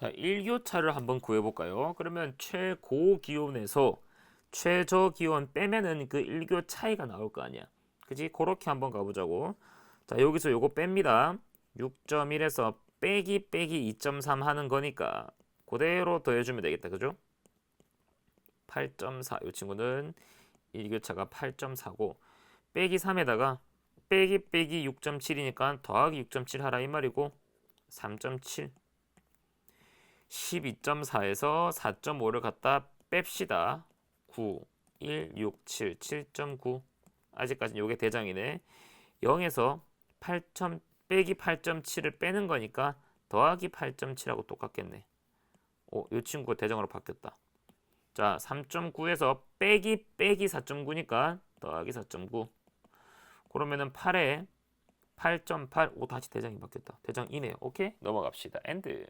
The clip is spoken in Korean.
자, 일교차를 한번 구해볼까요? 그러면 최고 기온에서 최저 기온 빼면은 그 일교 차이가 나올 거 아니야. 그지? 그렇게 한번 가보자고. 자, 여기서 요거 뺍니다. 6.1에서 빼기 빼기 2.3 하는 거니까 그대로 더해주면 되겠다. 그죠? 8.4. 이 친구는 일교차가 8.4고 빼기 3에다가 빼기 빼기 6.7이니까 더하기 6.7 하라 이 말이고 3.7 12.4에서 4.5를 갖다 뺍시다. 9, 1, 6, 7, 7.9 아직까지는 요게 대장이네. 0에서 8. 빼기 8.7을 빼는 거니까 더하기 8.7하고 똑같겠네. 오, 이 친구가 대장으로 바뀌었다. 자, 3.9에서 빼기 빼기 4.9니까 더하기 4.9. 그러면은 8에 8.8. 오, 다시 대장이 바뀌었다. 대장 이네요. 오케이? 넘어갑시다. 엔드.